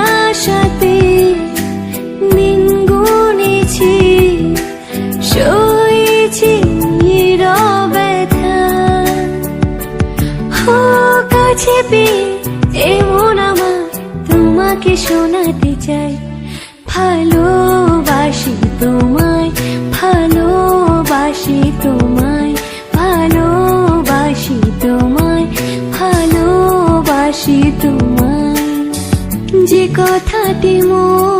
আশাতে পেয়ে এমন আমার তোমাকে শোনাতে চাই ভালোবাসি যে কথাটি মন